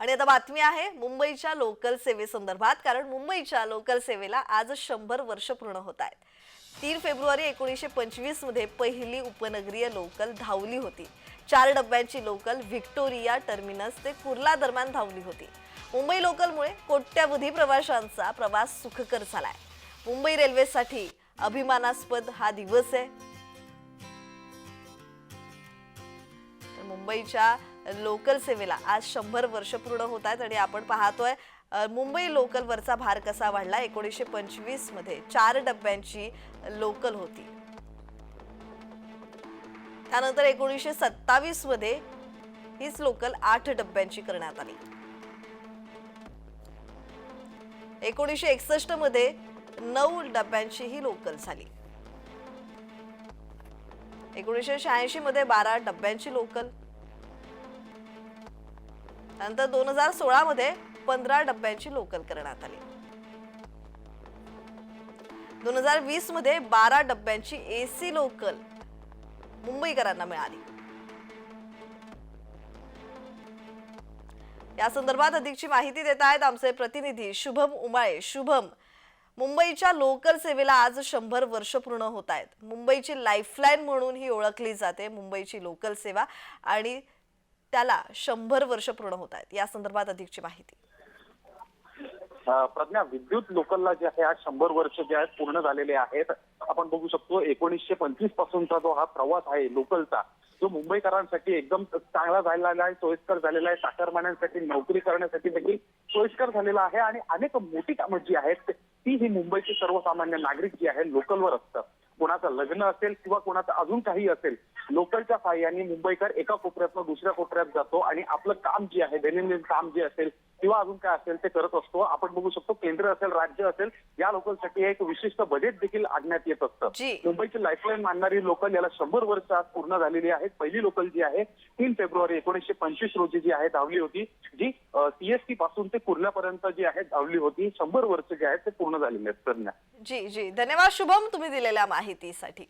आणि आता बातमी आहे मुंबईच्या लोकल सेवेसंदर्भात कारण मुंबईच्या लोकल सेवेला आज शंभर वर्ष पूर्ण होत आहेत. तीन फेब्रुवारी एकोणीसशे पंचवीसमध्ये पहिली उपनगरीय लोकल धावली होती. चार डब्यांची लोकल व्हिक्टोरिया टर्मिनस ते कुर्ला दरम्यान धावली होती. मुंबई लोकलमुळे कोट्यावधी प्रवाशांचा प्रवास सुखकर झालाय. मुंबई रेल्वेसाठी अभिमानास्पद हा दिवस आहे. मुंबईच्या लोकल सेवेला. आज शंभर वर्ष पूर्ण होत आहेत आणि आपण पाहतोय मुंबई लोकलवरचा भार कसा वाढला? एकोणीसशे पंचवीसमध्ये चार डब्यांची लोकल होती. त्यानंतर एकोणीसशे सत्तावीसमध्ये हीच लोकल आठ डब्यांची करण्यात आली. एकोणीसशे एकसष्टमध्ये नऊ डब्यांची ही लोकल झाली. एकोणीसशे शहाऐंशी मध्ये बारा डब्यांची लोकल नंतर दोन हजार सोळामध्ये पंधरा डब्यांची लोकल करण्यात आली. दोन हजार वीसमध्ये बारा डब्यांची एसी लोकल मुंबईकरांना मिळाली. या संदर्भात अधिकची माहिती देत आहेत आमचे प्रतिनिधी शुभम उमाळे. शुभम मुंबईच्या लोकल सेवेला आज शंभर वर्ष पूर्ण होत आहेत. मुंबईची लाईफलाईन म्हणून ही ओळखली जाते मुंबईची लोकल सेवा. आणि त्याला शंभर वर्ष पूर्ण होत आहेत. या संदर्भात अधिकची माहिती. प्रज्ञा विद्युत लोकलला जे आहे आज शंभर वर्ष जे आहेत पूर्ण झालेले आहेत. आपण बघू शकतो एकोणीसशे पंचवीस पासूनचा जो हा प्रवास आहे लोकलचा जो मुंबईकरांसाठी एकदम चांगला झालेला आहे सोयीस्कर झालेला आहे चाकरमान्यांसाठी नोकरी करण्यासाठी देखील सोयीस्कर झालेला आहे. आणि अनेक मोठी कामं जी आहेत ती ही मुंबईची सर्वसामान्य नागरिक जी आहे लोकलवर असतं कोणाचं लग्न असेल किंवा कोणाचं अजून काही असेल लोकलच्या सहाय्याने मुंबईकर एका कोपऱ्यातनं दुसऱ्या कोपऱ्यात जातो आणि आपलं काम जे आहे दैनंदिन काम जे असेल किंवा अजून काय असेल ते करत असतो. आपण बघू शकतो केंद्र असेल राज्य असेल या लोकलसाठी एक विशिष्ट बजेट देखील आणण्यात येत असतं. मुंबईची लाईफलाईन मानणारी लोकल याला शंभर वर्ष आज पूर्ण झालेली आहेत. पहिली लोकल जी आहे तीन फेब्रुवारी एकोणीसशे पंचवीस रोजी जी आहे धावली होती जी सीएसटी पासून ते कुर्ल्यापर्यंत जी आहे धावली होती. शंभर वर्ष जे आहेत ते पूर्ण झालेली आहेत जी जी. धन्यवाद. शुभम तुम्ही दिलेल्या माहितीसाठी.